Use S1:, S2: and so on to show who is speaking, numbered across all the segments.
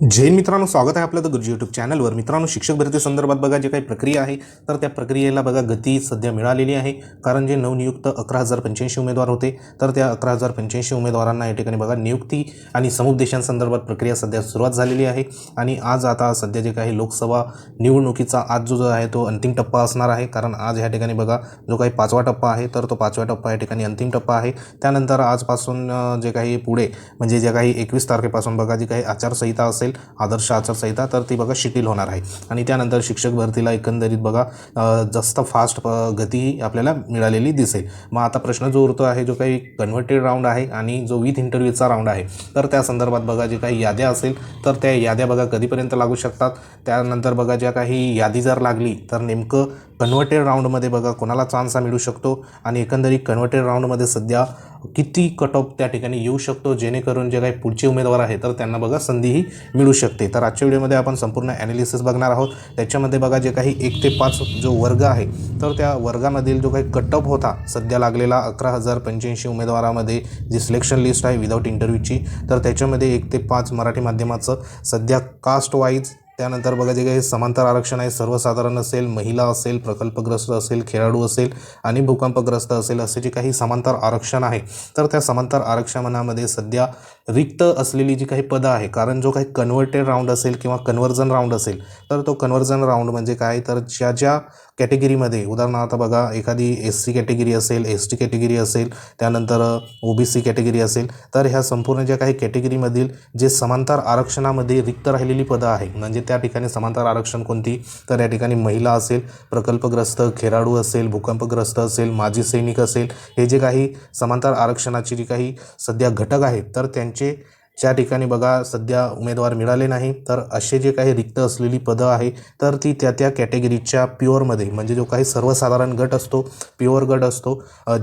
S1: जैन मित्रांनो स्वागत आहे आपलं द गुरुजी यूट्यूब चॅनलवर मित्रांनो शिक्षक भरती संदर्भात बघा जे काही प्रक्रिया आहे तर त्या प्रक्रियेला बघा गती सध्या मिळालेली आहे. कारण जे नवनियुक्त अकरा हजार पंच्याऐंशी उमेदवार होते तर त्या अकरा हजार पंच्याऐंशी उमेदवारांना या ठिकाणी बघा नियुक्ती आणि समुपदेशांसंदर्भात प्रक्रिया सध्या सुरुवात झालेली आहे. आणि आज आता सध्या जे काही लोकसभा निवडणुकीचा आज जो जो आहे तो अंतिम टप्पा असणार आहे. कारण आज ह्या ठिकाणी बघा जो काही पाचवा टप्पा आहे तर तो पाचवा टप्पा या ठिकाणी अंतिम टप्पा आहे. त्यानंतर आजपासून जे काही पुढे म्हणजे जे काही एकवीस तारखेपासून बघा जी काही आचारसंहिता असेल आदर्श आचारसंहिता तर ती बघा शिथिल होणार आहे. आणि त्यानंतर शिक्षक भरतीला एकंदरीत बघा जास्त फास्ट गती आपल्याला मिळालेली दिसेल. मग आता प्रश्न जो उरतो आहे जो काही कन्व्हर्टेड राऊंड आहे आणि जो विथ इंटरव्ह्यूचा राऊंड आहे तर त्या संदर्भात बघा जे काही याद्या असेल तर त्या याद्या बघा कधीपर्यंत लागू शकतात? त्यानंतर बघा ज्या काही यादी जर लागली तर नेमकं कन्व्हर्टेड राऊंडमध्ये बघा कोणाला चान्स हा मिळू शकतो आणि एकंदरीत कन्व्हर्टेड राऊंडमध्ये सध्या किती कट ऑफ त्या ठिकाणी येऊ शकतो जेणेकरून जे काही पुढचे उमेदवार आहे तर त्यांना बघा संधीही मिळू शकते. तर आजच्या व्हिडिओमध्ये आपण संपूर्ण ॲनालिसिस बघणार आहोत. त्याच्यामध्ये बघा जे काही एक ते पाच जो वर्ग आहे तर त्या वर्गामधील जो काही कट ऑफ होता सध्या लागलेला अकरा हजार पंच्याऐंशी उमेदवारामध्ये जी सिलेक्शन लिस्ट आहे विदाऊट इंटरव्ह्यूची तर त्याच्यामध्ये एक ते पाच मराठी माध्यमाचं सध्या कास्ट वाईज त्यानंतर बघा जे काही समांतर आरक्षण आहे सर्वसाधारण असेल महिला असेल प्रकल्पग्रस्त असेल खेळाडू असेल आणि भूकंपग्रस्त असेल असे जे काही समांतर आरक्षण आहे तर त्या समांतर आरक्षणामध्ये सध्या रिक्त असलेली जी काही पदं आहे कारण जो काही कन्व्हर्टेड राऊंड असेल किंवा कन्व्हर्जन राऊंड असेल तर तो कन्व्हर्जन राऊंड म्हणजे काय? तर ज्या ज्या कॅटेगरीमध्ये. उदाहरणार्थ बघा एखादी एस सी कॅटेगरी असेल एस टी कॅटेगरी असेल त्यानंतर ओ बी सी कॅटेगरी असेल तर ह्या संपूर्ण ज्या काही कॅटेगरीमधील जे समांतर आरक्षणामध्ये रिक्त राहिलेली पदं आहे म्हणजे त्या ठिकाणी समांतर आरक्षण कोणती? तर या ठिकाणी महिला असेल प्रकल्पग्रस्त खेळाडू असेल भूकंपग्रस्त असेल माजी सैनिक असेल हे जे काही समांतर आरक्षणाची जी काही सध्या घटक आहेत तर त्यांचे ज्या ठिकाणी बघा सध्या उमेदवार मिळाले नाही तर असे जे काही रिक्त असलेली पदं आहे तर ती त्या त्या कॅटेगरीच्या प्युअरमध्ये म्हणजे जो काही सर्वसाधारण गट असतो प्युअर गट असतो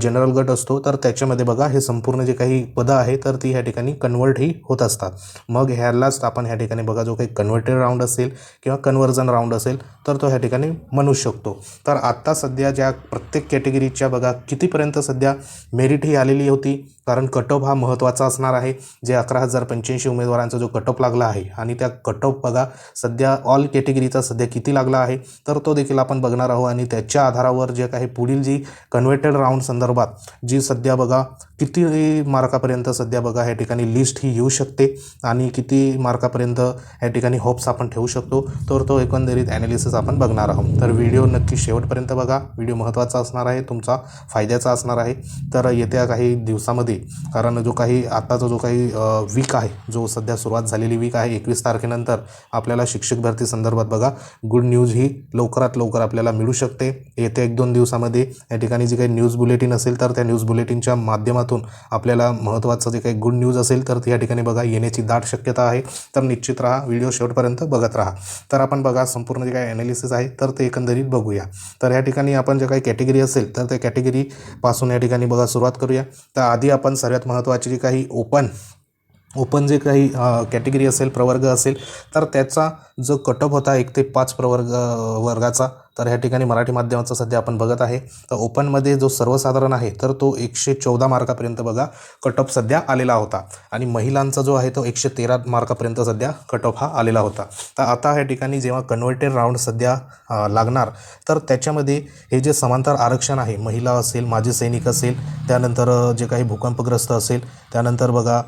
S1: जनरल गट असतो तर त्याच्यामध्ये बघा हे संपूर्ण जे काही पदं आहे तर ती ह्या ठिकाणी कन्वर्टही होत असतात. मग ह्यालाच आपण ह्या ठिकाणी बघा जो काही कन्व्हर्टेड राऊंड असेल किंवा कन्व्हर्जन राऊंड असेल तर तो ह्या ठिकाणी म्हणू शकतो. तर आत्ता सध्या ज्या प्रत्येक कॅटेगरीच्या बघा कितीपर्यंत सध्या मेरिट ही आलेली होती कारण कट ऑफ हा महत्त्वाचा असणार आहे. जे अकरा हजार पंच्याऐंशी उमेदवारांचा जो कट ऑफ लागला आहे आणि त्या कट ऑफ बघा सध्या ऑल कॅटेगरीचा सध्या किती लागला आहे तर तो देखील आपण बघणार आहोत आणि त्याच्या आधारावर जे काही पुढील जी कन्व्हर्टेड राऊंड संदर्भात जी सध्या बघा किती मार्कापर्यंत सध्या बघा ह्या ठिकाणी लिस्ट ही येऊ शकते आणि किती मार्कापर्यंत ह्या ठिकाणी होप्स आपण ठेवू शकतो तर तो एकंदरीत ॲनालिसिस आपण बघणार आहोत. तर व्हिडिओ नक्की शेवटपर्यंत बघा. व्हिडिओ महत्त्वाचा असणार आहे तुमचा फायद्याचा असणार आहे. तर येत्या काही दिवसामध्ये कारण जो काही आत्ताचा जो काही वीक आहे. जो सध्या सुरुवात झालेली वीक आहे एकवीस तारखेनंतर आपल्याला शिक्षक भरती संदर्भात बघा गुड न्यूज ही लवकरात लवकर आपल्याला मिळू शकते. येत्या एक दोन दिवसामध्ये या ठिकाणी जी काही न्यूज बुलेटिन असेल तर त्या न्यूज बुलेटिनच्या माध्यमातून आपल्याला महत्त्वाचं जे काही गुड न्यूज असेल तर या ठिकाणी बघा येण्याची दाट शक्यता आहे. तर निश्चित राहा व्हिडिओ शेवटपर्यंत बघत राहा. तर आपण बघा संपूर्ण जे काही ॲनालिसिस आहे तर ते एकंदरीत बघूया. तर या ठिकाणी आपण जे काही कॅटेगरी असेल तर त्या कॅटेगरीपासून या ठिकाणी बघा सुरुवात करूया. तर आधी आपण सर्वात महत्त्वाची जी काही ओपन ओपन जे काही कॅटेगरी असेल प्रवर्ग असेल तर त्याचा जो कटअप होता एक ते पाच प्रवर्ग वर्गाचा तर ह्या ठिकाणी मराठी माध्यमाचा सध्या आपण बघत आहे. तर ओपनमध्ये जो सर्वसाधारण आहे तर तो एकशे चौदा मार्कापर्यंत बघा कटअप सध्या आलेला होता. आणि महिलांचा जो आहे तो एकशे तेरा मार्कापर्यंत सध्या कटअप हा आलेला होता. तर आता ह्या ठिकाणी जेव्हा कन्व्हर्टेड राऊंड सध्या लागणार तर त्याच्यामध्ये हे जे समांतर आरक्षण आहे महिला असेल माजी सैनिक असेल त्यानंतर जे काही भूकंपग्रस्त असेल त्यानंतर बघा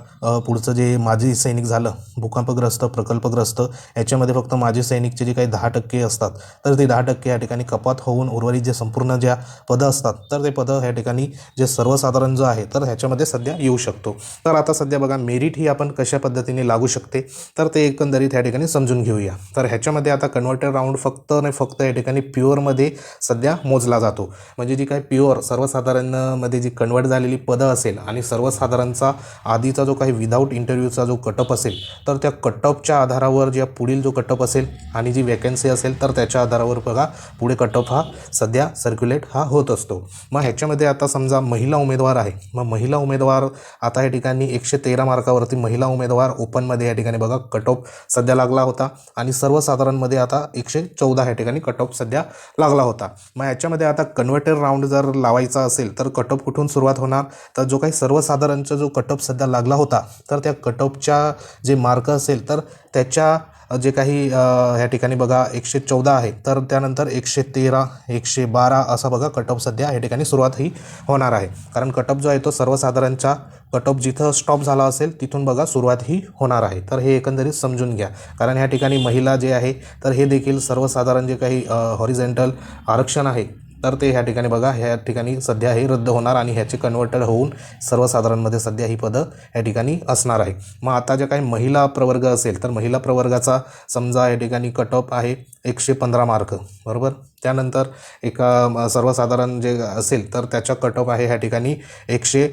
S1: पुढचं जे माजी सैनिक झालं भूकंपग्रस्त प्रकल्पग्रस्त याच्यामध्ये फक्त माजी सैनिकचे जे काही दहा टक्के असतात तर ते दहा टक्के ठिकाणी कपात होऊन उर्वरित जे संपूर्ण ज्या पदं असतात तर ते पदं ह्या ठिकाणी जे सर्वसाधारण जो आहे तर ह्याच्यामध्ये सध्या येऊ शकतो. तर आता सध्या बघा मेरिट ही आपण कशा पद्धतीने लागू शकते तर ते एकंदरीत ह्या ठिकाणी समजून घेऊया. तर ह्याच्यामध्ये आता कन्व्हर्टेड राऊंड फक्त आणि फक्त या ठिकाणी प्युअरमध्ये सध्या मोजला जातो. म्हणजे जी काही प्युअर सर्वसाधारणमध्ये जी कन्वर्ट झालेली पदं असेल आणि सर्वसाधारणचा आधीचा जो काही विदाऊट इंटरव्ह्यूचा जो कटअप असेल तर त्या कटअपच्या आधारावर ज्या पुढील जो कटअप असेल आणि जी वॅकन्सी असेल तर त्याच्या आधारावर बघा पुढे कट ऑफ हा सध्या सर्क्युलेट हा होत असतो. मग ह्याच्यामध्ये आता समजा महिला उमेदवार आहे. मग महिला उमेदवार आता या ठिकाणी एकशे तेरा मार्कावरती महिला उमेदवार ओपनमध्ये या ठिकाणी बघा कट ऑफ सध्या लागला होता. आणि सर्वसाधारणमध्ये आता एकशे चौदा ह्या ठिकाणी कट ऑफ सध्या लागला होता. मग याच्यामध्ये आता कन्व्हर्टर राऊंड जर लावायचा असेल तर कट ऑफ कुठून सुरुवात होणार? तर जो काही सर्वसाधारणचा जो कट ऑफ सध्या लागला होता तर त्या कट ऑफच्या जे मार्क असेल तर त्याच्या जे काही ह्या ठिकाणी बघा एकशे चौदा आहे. तर त्यानंतर एकशे तेरा एकशे बारा असा बघा कटअप सध्या या ठिकाणी सुरुवात ही होणार आहे. कारण कटअप जो आहे तो सर्वसाधारणच्या कटअप जिथं स्टॉप झाला असेल तिथून बघा सुरुवात ही होणार आहे. तर हे एकंदरीत समजून घ्या. कारण ह्या ठिकाणी महिला जे आहे तर हे देखील सर्वसाधारण जे काही हॉरिझेंटल आरक्षण आहे तर ते ह्या ठिकाणी बघा ह्या ठिकाणी सध्या हे रद्द होणार आणि ह्याचे कन्व्हर्टर होऊन सर्वसाधारणमध्ये सध्या ही पदं या ठिकाणी असणार आहे. मग आता ज्या काही महिला प्रवर्ग असेल तर महिला प्रवर्गाचा समजा या ठिकाणी कट ऑफ आहे एकशे पंधरा मार्क बरोबर? त्यानंतर एका सर्वसाधारण जे असेल तर त्याच्या कट ऑफ आहे ह्या ठिकाणी एकशे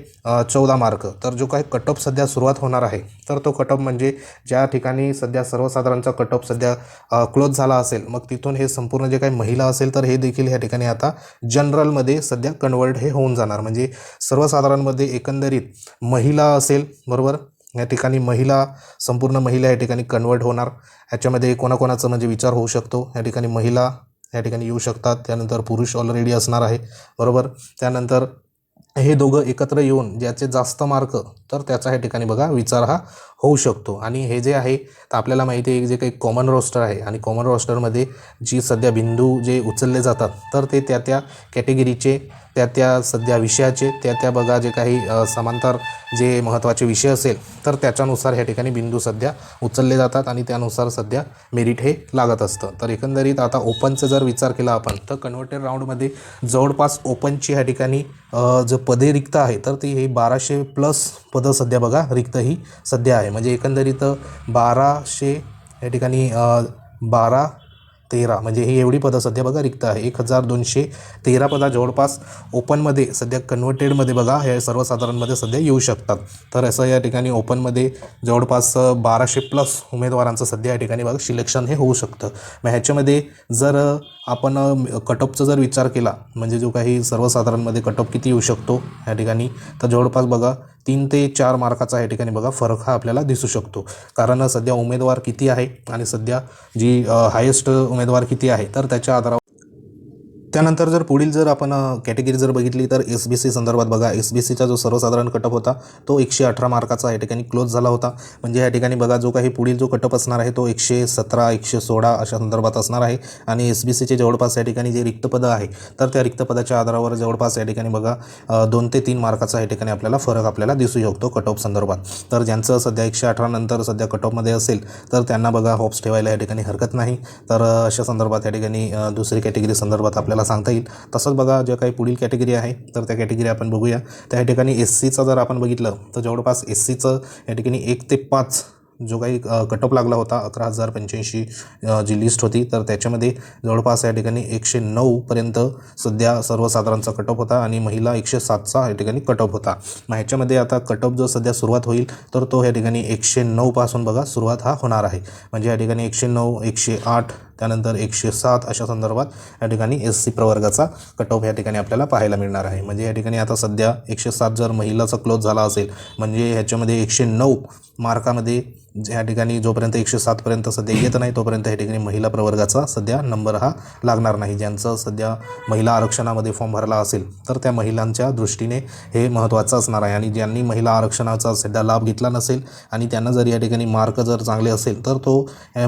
S1: चौदा मार्क तर जो काही कट ऑफ सध्या सुरुवात होणार आहे तर तो कट ऑफ म्हणजे ज्या ठिकाणी सध्या सर्वसाधारणचा कट ऑफ सध्या क्लोज झाला असेल मग तिथून हे संपूर्ण जे काही महिला असेल तर हे देखील ह्या ठिकाणी आता जनरलमध्ये सध्या कन्वर्ट हे होऊन जाणार. म्हणजे सर्वसाधारणमध्ये एकंदरीत महिला असेल बरोबर? या ठिकाणी महिला संपूर्ण महिला या ठिकाणी कन्वर्ट होणार. ह्याच्यामध्ये कोणाकोणाचं म्हणजे विचार होऊ शकतो. या ठिकाणी महिला या ठिकाणी येऊ शकतात. त्यानंतर पुरुष ऑलरेडी असणार आहे बरोबर? त्यानंतर हे दोघं एकत्र येऊन ज्याचे जास्त मार्क तर त्याचा ह्या ठिकाणी बघा विचार हा होऊ शकतो. आणि हे जे आहे तर आपल्याला माहिती आहे जे काही कॉमन रोस्टर आहे आणि कॉमन रोस्टरमध्ये जी सध्या बिंदू जे उचलले जातात तर ते त्या त्या कॅटेगरीचे त्या त्या सध्या विषयाचे त्या त्या बघा जे काही समांतर जे महत्त्वाचे विषय असेल तर त्याच्यानुसार ह्या ठिकाणी बिंदू सध्या उचलले जातात आणि त्यानुसार सध्या मेरिट हे लागत असतं. तर एकंदरीत आता ओपनचा जर विचार केला आपण तर कन्व्हर्टेड राऊंडमध्ये जवळपास ओपनची ह्या ठिकाणी अ, जो पदे रिक्त आहे तर ती हे बाराशे प्लस पदं सध्या बघा रिक्त ही सध्या आहे. म्हणजे एकंदरीत बाराशे या ठिकाणी बारा तेरा. म्हणजे ही एवढी पदं सध्या बघा रिक्त आहे. एक हजार दोनशे तेरा पदा जवळपास ओपनमध्ये सध्या कन्व्हर्टेडमध्ये बघा हे सर्वसाधारणमध्ये सध्या येऊ शकतात. तर असं या ठिकाणी ओपनमध्ये जवळपास बाराशे प्लस उमेदवारांचं सध्या या ठिकाणी बघा सिलेक्शन हे होऊ शकतं. मग ह्याच्यामध्ये जर आपण कट जर विचार केला म्हणजे जो काही सर्वसाधारणमध्ये कट किती येऊ शकतो या ठिकाणी तर जवळपास बघा तीन ते चार मार्काचा या ठिकाणी बघा फरक हा आपल्याला दिसू शकतो. कारण सध्या उमेदवार किती आहे आणि सध्या जी हायेस्ट उमेदवार किती आहे तर त्याच्या आधारावर त्यानंतर जर पुढील जर आपण कॅटेगरी जर बघितली तर एस बी सी संदर्भात बघा एस बी सीचा जो सर्वसाधारण कटअप होता तो एकशे अठरा मार्काचा या ठिकाणी क्लोज झाला होता. म्हणजे या ठिकाणी बघा जो काही पुढील जो कटअप असणार आहे तो एकशे सतरा एकशे सोळा अशा संदर्भात असणार आहे. आणि एस बी सीचे जवळपास या ठिकाणी जे रिक्त पदं आहे तर त्या रिक्त पदाच्या आधारावर जवळपास या ठिकाणी बघा दोन ते तीन मार्काचा या ठिकाणी आपल्याला फरक आपल्याला दिसू शकतो कटऑफ संदर्भात. तर ज्यांचं सध्या एकशे अठरा नंतर सध्या कटऑफमध्ये असेल तर त्यांना बघा होप्स ठेवायला या ठिकाणी हरकत नाही. तर अशा संदर्भात या ठिकाणी दुसरी कॅटेगरी संदर्भात आपल्याला सांगता येईल. तसंच बघा ज्या काही पुढील कॅटेगरी आहे तर त्या कॅटेगरी आपण बघूया. त्या ठिकाणी एस सीचं जर आपण बघितलं तर जवळपास एस सीचं या ठिकाणी एक ते पाच जो काही कटअप लागला होता अकरा हजार पंच्याऐंशी जी लिस्ट होती तर त्याच्यामध्ये जवळपास या ठिकाणी एकशे नऊपर्यंत सध्या सर्वसाधारणचा कटअप होता आणि महिला एकशे सातचा या ठिकाणी कटअप होता. मग ह्याच्यामध्ये आता कटअप जो सध्या सुरुवात होईल तर तो या ठिकाणी एकशे नऊपासून बघा सुरुवात हा होणार आहे. म्हणजे या ठिकाणी एकशे नऊ एकशे आठ त्यानंतर एकशे सात अशा संदर्भात या ठिकाणी एस सी प्रवर्गाचा कट ऑफ या ठिकाणी आपल्याला पाहायला मिळणार आहे. म्हणजे या ठिकाणी आता सध्या एकशे सात जर महिलाचा क्लोज झाला असेल म्हणजे ह्याच्यामध्ये एकशे नऊ मार्कामध्ये या ठिकाणी जोपर्यंत एकशे सातपर्यंत सध्या येत नाही तोपर्यंत या ठिकाणी महिला प्रवर्गाचा सध्या नंबर हा लागणार नाही. ज्यांचं सध्या महिला आरक्षणामध्ये फॉर्म भरला असेल तर त्या महिलांच्या दृष्टीने हे महत्त्वाचं असणार आहे. आणि ज्यांनी महिला आरक्षणाचा सध्या लाभ घेतला नसेल आणि त्यांना जर या ठिकाणी मार्क जर चांगले असेल तर तो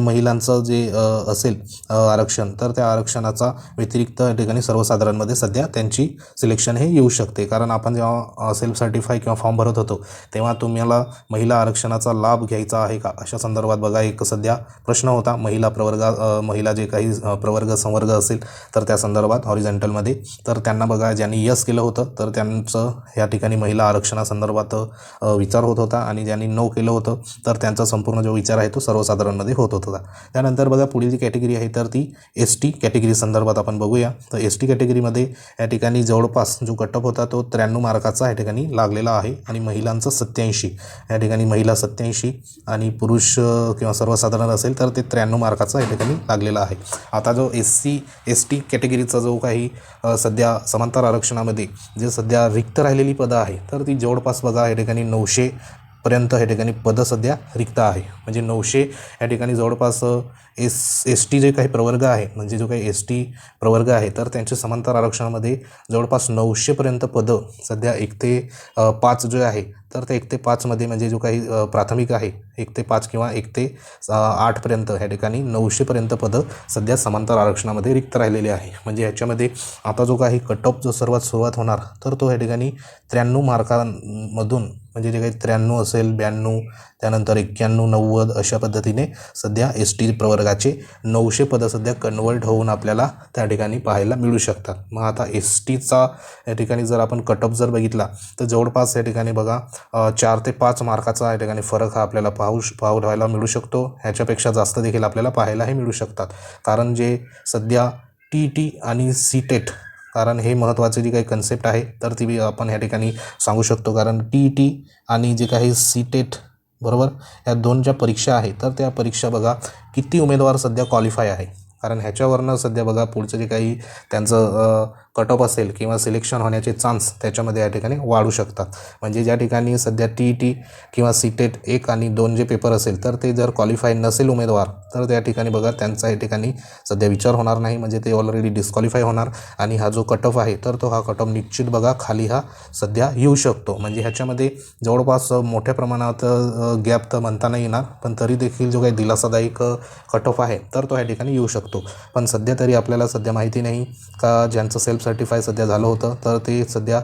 S1: महिलांचं जे असेल आरक्षण. तर त्या आरक्षणाचा व्यतिरिक्त या ठिकाणी सर्वसाधारणमध्ये सध्या त्यांची सिलेक्शन हे येऊ शकते. कारण आपण जेव्हा सेल्फ सर्टिफाय किंवा फॉर्म भरत होतो तेव्हा तुम्हाला महिला आरक्षणाचा लाभ घ्यायचा आहे का? अशा संदर्भात बघा एक सध्या प्रश्न होता. महिला प्रवर्गा महिला जे काही प्रवर्ग संवर्ग असेल तर त्या संदर्भात हॉरिझेंटलमध्ये तर त्यांना बघा ज्यांनी यस केलं होतं तर त्यांचं या ठिकाणी महिला आरक्षणासंदर्भात विचार होत होता. आणि ज्यांनी नो केलं होतं तर त्यांचा संपूर्ण जो विचार आहे तो सर्वसाधारणमध्ये होत होता. त्यानंतर बघा पुढील जी कॅटेगरी कॅटेगरी आहे तर ती एस टी कॅटेगरी संदर्भात आपण बघूया. तर एस टी कॅटेगरीमध्ये या ठिकाणी जवळपास जो कटअप होता तो त्र्याण्णव मार्काचा या ठिकाणी लागलेला आहे आणि महिलांचं सत्याऐंशी या ठिकाणी महिला सत्याऐंशी आणि पुरुष किंवा सर्वसाधारण असेल तर ते त्र्याण्णव मार्काचा या ठिकाणी लागलेला आहे. आता जो एस सी एस टी कॅटेगरीचा जो काही सध्या समांतर आरक्षणामध्ये जे सध्या रिक्त राहिलेली पदं आहे तर ती जवळपास बघा या ठिकाणी नऊशे पर्यंत या ठिकाणी पदं सध्या रिक्त आहे. म्हणजे नऊशे या ठिकाणी जवळपास एस एस टी जे काही प्रवर्ग आहे म्हणजे जो काही एस टी प्रवर्ग आहे तर त्यांच्या समांतर आरक्षणामध्ये जवळपास नऊशेपर्यंत पदं सध्या एक ते पाच जे आहे तर ते एक ते पाचमध्ये म्हणजे जो काही प्राथमिक आहे एक ते पाच किंवा एक ते आठपर्यंत ह्या ठिकाणी नऊशेपर्यंत पदं सध्या समांतर आरक्षणामध्ये रिक्त राहिलेली आहे. म्हणजे ह्याच्यामध्ये आता जो काही कट ऑफ जो सर्वात सुरुवात होणार तर तो ह्या ठिकाणी त्र्याण्णव मार्कांमधून म्हणजे जे काही त्र्याण्णव असेल ब्याण्णव त्यानंतर एक्क्याण्णव नव्वद अशा पद्धतीने सध्या एस टी प्रवर्गाचे नऊशे पदं सध्या कन्वर्ट होऊन आपल्याला त्या ठिकाणी पाहायला मिळू शकतात. मग आता एस टीचा या ठिकाणी जर आपण कटअप जर बघितला तर जवळपास या ठिकाणी बघा चार ते पाच मार्काचा या ठिकाणी फरक हा आपल्याला पाहू पाहू राहायला मिळू शकतो. ह्याच्यापेक्षा जास्त देखील आपल्याला पाहायलाही मिळू शकतात. कारण जे सध्या टी टी आणि सी टेट कारण हे महत्त्वाचे जी काही कन्सेप्ट आहे तर ती आपण ह्या ठिकाणी सांगू शकतो. कारण टी टी आणि जे काही सी टेट बरोबर? या दोन ज्या परीक्षा आहेत तर त्या परीक्षा बघा किती उमेदवार सध्या क्वालिफाय आहे. कारण ह्याच्यावरनं सध्या बघा पुढचं जे काही त्यांचं कट ऑफ असेल किंवा सिलेक्शन होण्याचे चान्स त्याच्यामध्ये या ठिकाणी वाढू शकतात. म्हणजे ज्या ठिकाणी सध्या टी ई टी किंवा सी टेट एक आणि दोन जे पेपर असेल तर ते जर क्वालिफाय नसेल उमेदवार तर त्या ठिकाणी बघा त्यांचा या ठिकाणी सध्या विचार होणार नाही. म्हणजे ते ऑलरेडी डिस्क्वालिफाय होणार आणि हा जो कट ऑफ आहे तर तो हा कट ऑफ निश्चित बघा खाली हा सध्या येऊ शकतो. म्हणजे ह्याच्यामध्ये जवळपास मोठ्या प्रमाणात गॅप तर म्हणता नाही येणार पण तरी देखील जो काही दिलासादायक कट ऑफ आहे तर तो ह्या ठिकाणी येऊ शकतो. पण सध्या तरी आपल्याला सध्या माहिती नाही का ज्यांचं सेल्फ सर्टिफाय सध्या झालं होतं. तर ते सध्या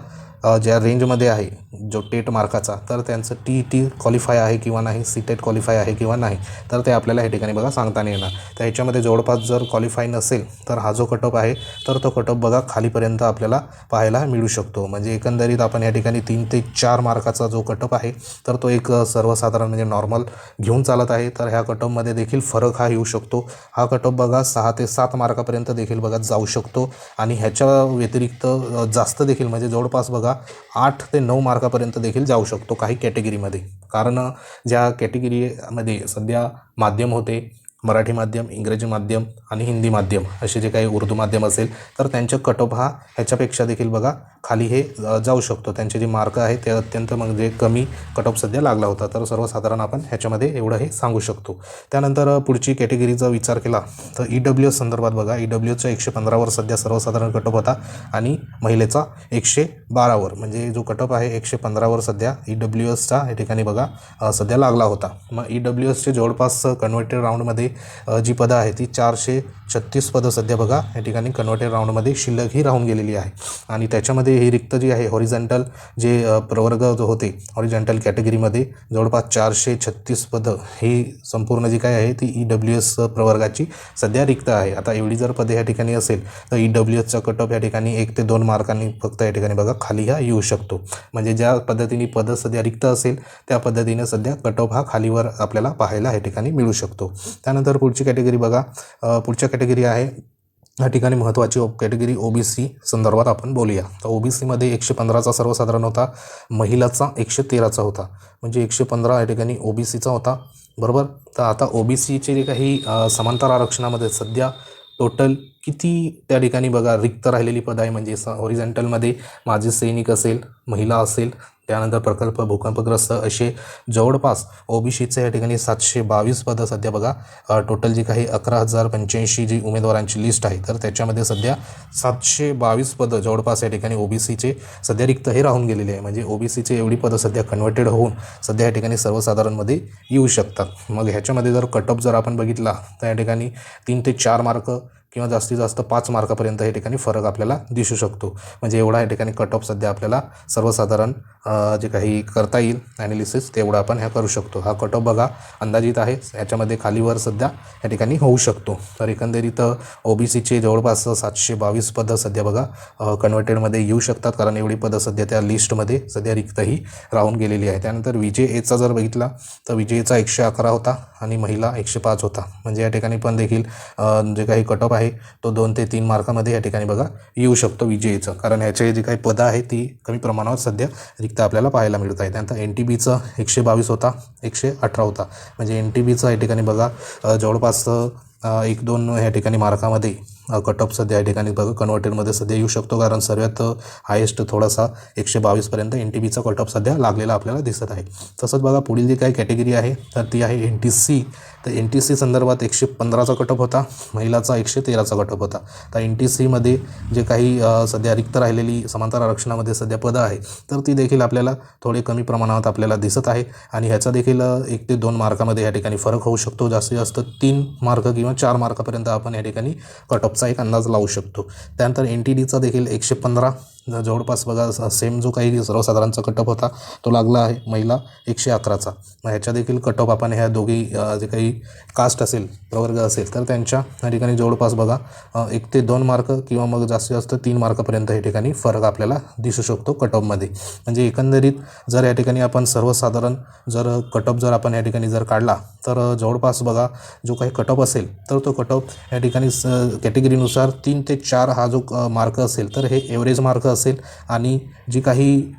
S1: ज्या रेंजमध्ये आहे जो टेट मार्काचा तर त्यांचं टी टी क्वालिफाय आहे किंवा नाही सी टेट क्वालिफाय आहे किंवा नाही तर ते आपल्याला ह्या ठिकाणी बघा सांगता नाही येणार. तर ह्याच्यामध्ये जवळपास जर क्वालिफाय नसेल तर हा जो कटअप आहे तर तो कटअप बघा खालीपर्यंत आपल्याला पाहायला मिळू शकतो. म्हणजे एकंदरीत आपण या ठिकाणी तीन ते चार मार्काचा जो कटअप आहे तर तो एक सर्वसाधारण म्हणजे नॉर्मल घेऊन चालत आहे. तर ह्या कटअपमध्ये देखील फरक हा येऊ शकतो. हा कटअप बघा सहा ते सात मार्कापर्यंत देखील बघा जाऊ शकतो. आणि ह्याच्या व्यतिरिक्त जास्त देखील म्हणजे जवळपास बघा आठ ते नऊ मार्कापर्यंत देखील जाऊ शकतो काही कॅटेगरीमध्ये कारण ज्या कॅटेगरीमध्ये सध्या माध्यम होते मराठी माध्यम इंग्रजी माध्यम आणि हिंदी माध्यम असे जे काही उर्दू माध्यम असेल तर त्यांचं कटअप हा ह्याच्यापेक्षा देखील बघा खाली हे जाऊ शकतो. त्यांचे जे मार्क आहे ते अत्यंत म्हणजे कमी कटअप सध्या लागला होता. तर सर्वसाधारण आपण ह्याच्यामध्ये एवढं हे सांगू शकतो. त्यानंतर पुढची कॅटेगरीचा विचार केला तर ई डब्ल्यू एस संदर्भात बघा. ई डब्ल्यू एसच्या एकशे पंधरावर सध्या सर्वसाधारण कटअप होता आणि महिलेचा एकशे बारावर म्हणजे जो कटअप आहे एकशे पंधरावर सध्या ई डब्ल्यू एसचा या ठिकाणी बघा सध्या लागला होता. मग ई डब्ल्यू एसचे जवळपास कन्व्हर्टेड राऊंडमध्ये जी पदं आहे ती चारशे छत्तीस पदं सध्या बघा या ठिकाणी कन्व्हर्टेड राऊंडमध्ये शिल्लक ही राहून गेलेली आहे. आणि त्याच्यामध्ये ही रिक्त जी आहे हॉरिझेंटल जे प्रवर्ग जो होते हॉरिझेंटल कॅटेगरीमध्ये जवळपास चारशे छत्तीस पदं ही संपूर्ण जी काय आहे ती ई डब्ल्यू एस प्रवर्गाची सध्या रिक्त आहे. आता एवढी जर पदे या ठिकाणी असेल तर ई डब्ल्यू एसचा कट ऑफ या ठिकाणी एक ते दोन मार्कांनी फक्त या ठिकाणी बघा खाली हा येऊ शकतो. म्हणजे ज्या पद्धतीने पदं सध्या रिक्त असेल त्या पद्धतीने सध्या कट ऑफ हा खालीवर आपल्याला पाहायला या ठिकाणी मिळू शकतो. त्यानंतर पुढची कॅटेगरी बघा. पुढच्या कॅटेगरी आहे. या ठिकाणी महत्त्वाची कॅटेगरी ओ बी सी संदर्भात आपण बोलूया. तर ओ बी सीमध्ये एकशे पंधराचा सर्वसाधारण होता. महिलाचा एकशे तेराचा होता. म्हणजे एकशे पंधरा या ठिकाणी ओ बी सीचा होता. बरोबर? तर आता ओ बी सीचे जे काही समांतर आरक्षणामध्ये सध्या टोटल किती त्या ठिकाणी बघा रिक्त राहिलेली पद आहे. म्हणजे स हॉरिझॉन्टलमध्ये माजी सैनिक असेल महिला असेल त्यानंतर प्रकल्प भूकंपग्रस्त असे जवळपास ओ बी सीचे या ठिकाणी सातशे बावीस पदं सध्या बघा टोटल जी काही अकरा हजार पंच्याऐंशी जी उमेदवारांची लिस्ट आहे तर त्याच्यामध्ये सध्या सातशे बावीस पदं जवळपास या ठिकाणी ओ बी सीचे सध्या रिक्त हे राहून गेलेले आहे. म्हणजे ओ बी सीचे एवढी पदं सध्या कन्व्हर्टेड होऊन सध्या या ठिकाणी सर्वसाधारणमध्ये येऊ शकतात. मग ह्याच्यामध्ये जर कटअप जर आपण बघितला तर या ठिकाणी तीन ते चार मार्क किंवा जास्तीत जास्त पाच मार्कापर्यंत या ठिकाणी फरक आपल्याला दिसू शकतो. म्हणजे एवढा या ठिकाणी कट ऑफ सध्या आपल्याला सर्वसाधारण जे काही करता येईल ॲनालिसिस तेवढा आपण ह्या करू शकतो. हा कट ऑफ बघा अंदाजित आहे. याच्यामध्ये खालीवर सध्या या ठिकाणी होऊ शकतो. तर एकंदरीत ओ बी सीचे जवळपास सातशे बावीस पदं सध्या बघा कन्वर्टेडमध्ये येऊ शकतात. कारण एवढी पदं सध्या त्या लिस्टमध्ये सध्या रिक्तही राहून गेलेली आहे. त्यानंतर विजय एचा जर बघितला तर विजयचा एकशे अकरा होता आणि महिला एकशे पाच होता. म्हणजे या ठिकाणी पण देखील जे काही कट ऑफ आहे तो दोन ते तीन मार्कामध्ये या ठिकाणी बघा येऊ शकतो विजेचं कारण ह्याचे जे काही पदं आहेत ती कमी प्रमाणावर सध्या रिक्त आपल्याला पाहायला मिळत आहे त्यानंतर एन टी बीचं एकशे बावीस होता एकशे अठरा होता. म्हणजे एन टी बीचं या ठिकाणी बघा जवळपास एक दोन ह्या ठिकाणी मार्कामध्ये कट ऑफ सध्या या ठिकाणी बघा कन्वर्टेडमध्ये सध्या येऊ शकतो. कारण सर्वात हायेस्ट थोडासा एकशे बावीसपर्यंत एन टी बीचा कट ऑफ सध्या लागलेला आपल्याला दिसत आहे. तसंच बघा पुढील जी काही कॅटेगरी आहे तर ती आहे एन टी सी तर एन टी सी संदर्भात एकशे पंधराचा कटअप होता. महिलाचा एकशे तेराचा कटअप होता. तर एन टी सीमध्ये जे काही सध्या रिक्त राहिलेली समांतर आरक्षणामध्ये सध्या पदं आहे तर ती देखील आपल्याला थोडे कमी प्रमाणात आपल्याला दिसत आहे. आणि ह्याचा देखील एक ते दोन मार्कामध्ये या ठिकाणी फरक होऊ शकतो. जास्तीत जास्त तीन मार्क किंवा चार मार्कापर्यंत आपण या ठिकाणी कटअपचा एक अंदाज लावू शकतो. त्यानंतर एन टी डीचा देखील एकशे पंधरा. जवळपास बघा सेम जो काही सर्वसाधारणचा कटअप होता तो लागला आहे महिला एकशे अकराचा. मग ह्याच्या देखील कटअप आपण ह्या दोघी जे काही कास्ट असेल प्रवर्ग असेल तर त्यांच्या या ठिकाणी जवळपास बघा एक ते दोन मार्क किंवा मग जास्तीत जास्त तीन मार्कापर्यंत या ठिकाणी फरक आपल्याला दिसू शकतो कटऑफमध्ये म्हणजे एकंदरीत जर या ठिकाणी आपण सर्वसाधारण जर कटऑफ जर आपण या ठिकाणी जर काढला तर जवळपास बघा जो काही कटऑफ असेल तर तो कटऑफ या ठिकाणी स कॅटेगरीनुसार तीन ते चार हा जो मार्क असेल तर हे एव्हरेज मार्क असेल आणि जी काही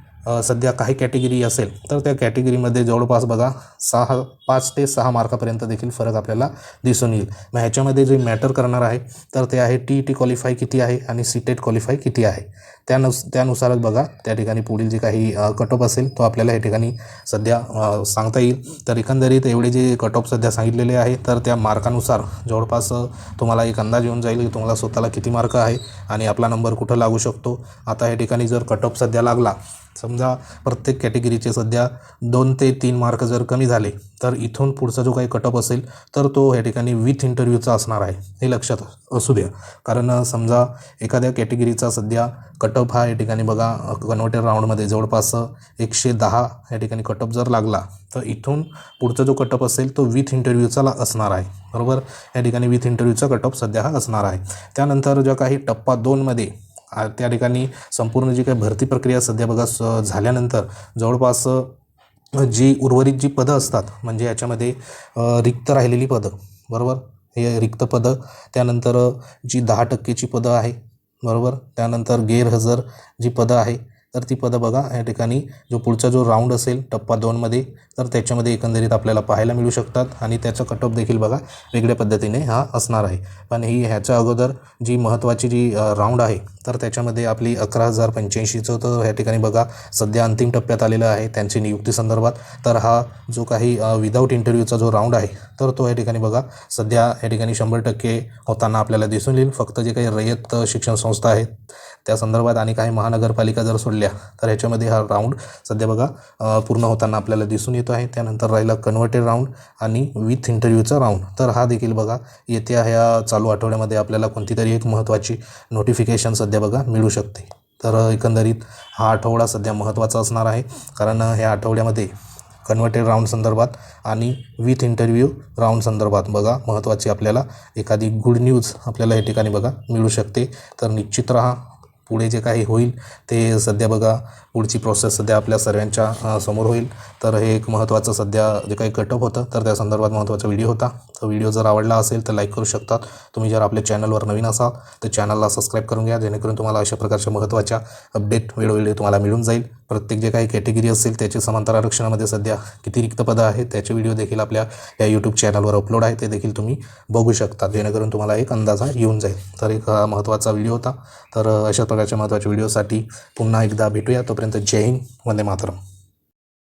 S1: सध्या काही कॅटेगरी असेल तर त्या कॅटेगरीमध्ये जवळपास बघा सहा पाच ते सहा मार्कापर्यंत देखील फरक आपल्याला दिसून येईल. मग ह्याच्यामध्ये जे मॅटर करणार आहे तर ते आहे टी ई टी क्वालिफाय किती आहे आणि सी टेट क्वालिफाय किती आहे. त्यानुस त्यानुसारच बघा त्या ठिकाणी पुढील जे काही कट ऑफ असेल तो आपल्याला या ठिकाणी सध्या सांगता येईल. तर एकंदरीत एवढे जे कट ऑफ सध्या सांगितलेले आहे तर त्या मार्कानुसार जवळपास तुम्हाला एक अंदाज येऊन जाईल की तुम्हाला स्वतःला किती मार्क आहे आणि आपला नंबर कुठं लागू शकतो. आता या ठिकाणी जर कट ऑफ सध्या लागला समजा प्रत्येक कॅटेगरीचे सध्या दोन ते तीन मार्क जर कमी झाले तर इथून पुढचा जो काही कटअप असेल तर तो या ठिकाणी विथ इंटरव्ह्यूचा असणार आहे हे लक्षात असू द्या. कारण समजा एखाद्या कॅटेगरीचा सध्या कटअप हा या ठिकाणी बघा कन्व्हर्टर राऊंडमध्ये जवळपास एकशे दहा या ठिकाणी कटअप जर लागला तर इथून पुढचा जो कटअप असेल तो विथ इंटरव्ह्यूचा असणार आहे. बरोबर? या ठिकाणी विथ इंटरव्ह्यूचा कटअप सध्या हा असणार आहे. त्यानंतर ज्या काही टप्पा दोनमध्ये त्या ठिकाणी संपूर्ण जी काही भरती प्रक्रिया सध्या बघा स- झाल्यानंतर जवळपास जी उर्वरित जी पदं असतात म्हणजे याच्यामध्ये रिक्त राहिलेली पदं बरोबर? हे रिक्त पदं त्यानंतर जी दहा टक्केची पदं आहे बरोबर? त्यानंतर गैरहजर जी पदं आहे तर ती पदं बघा या ठिकाणी जो पुढचा जो राऊंड असेल टप्पा दोनमध्ये तर त्याच्यामध्ये एकंदरीत आपल्याला पाहायला मिळू शकतात. आणि त्याचा कट ऑफ देखील बघा वेगळ्या पद्धतीने हा असणार आहे. पण ही ह्याच्या अगोदर जी महत्त्वाची जी राऊंड आहे तर त्याच्यामध्ये आपली अकरा हजार पंच्याऐंशीचं तर ह्या ठिकाणी बघा सध्या अंतिम टप्प्यात आलेलं आहे त्यांची नियुक्ती संदर्भात. तर हा जो काही विदाऊट इंटरव्ह्यूचा जो राऊंड आहे तर तो या ठिकाणी बघा सध्या या ठिकाणी शंभर टक्के होताना आपल्याला दिसून येईल. फक्त जे काही रयत शिक्षण संस्था आहेत त्या संदर्भात आणि काही महानगरपालिका जर सोडल्या तर ह्याच्यामध्ये हा राऊंड सध्या बघा पूर्ण होताना आपल्याला दिसून येतो आहे. त्यानंतर राहिला कन्व्हर्टेड राऊंड आणि विथ इंटरव्ह्यूचा राऊंड तर हा देखील बघा येत्या ह्या चालू आठवड्यामध्ये आपल्याला कोणती तरी एक महत्त्वाची नोटिफिकेशन सध्या बघा मिळू शकते. तर एकंदरीत हा आठवडा सध्या महत्त्वाचा असणार आहे. कारण ह्या आठवड्यामध्ये कन्व्हर्टेड राऊंड संदर्भात आणि विथ इंटरव्ह्यू राऊंड संदर्भात. बघा महत्त्वाची आपल्याला एखादी गुड न्यूज आपल्याला या ठिकाणी बघा मिळू शकते. तर निश्चित राहा पुढे जे काही होईल ते सध्या बघा पुढची प्रोसेस सध्या आपल्या सर्वांच्या समोर होईल. तर हे एक महत्त्वाचं सध्या जे काही कटअप होतं तर त्या संदर्भात महत्त्वाचा व्हिडिओ होता. तर व्हिडिओ जर आवडला असेल तर लाईक करू शकतात. तुम्ही जर आपल्या चॅनलवर नवीन असाल तर चॅनलला सबस्क्राईब करून घ्या जेणेकरून तुम्हाला अशा प्रकारच्या महत्त्वाच्या अपडेट वेळोवेळी तुम्हाला मिळून जाईल. प्रत्येक जे काही कॅटेगरी असेल त्याचे समांतर आरक्षणामध्ये सध्या किती रिक्त पदं आहेत त्याचे व्हिडिओ देखील आपल्या या यूट्यूब चॅनलवर अपलोड आहे ते देखील तुम्ही बघू शकता. जेणेकरून तुम्हाला एक अंदाजा येऊन जाईल. तर एक हा महत्त्वाचा व्हिडिओ होता. तर अशा प्रकारच्या महत्त्वाच्या व्हिडिओसाठी पुन्हा एकदा भेटूया. तोपर्यंत जय हिंद. वंदे मातरम.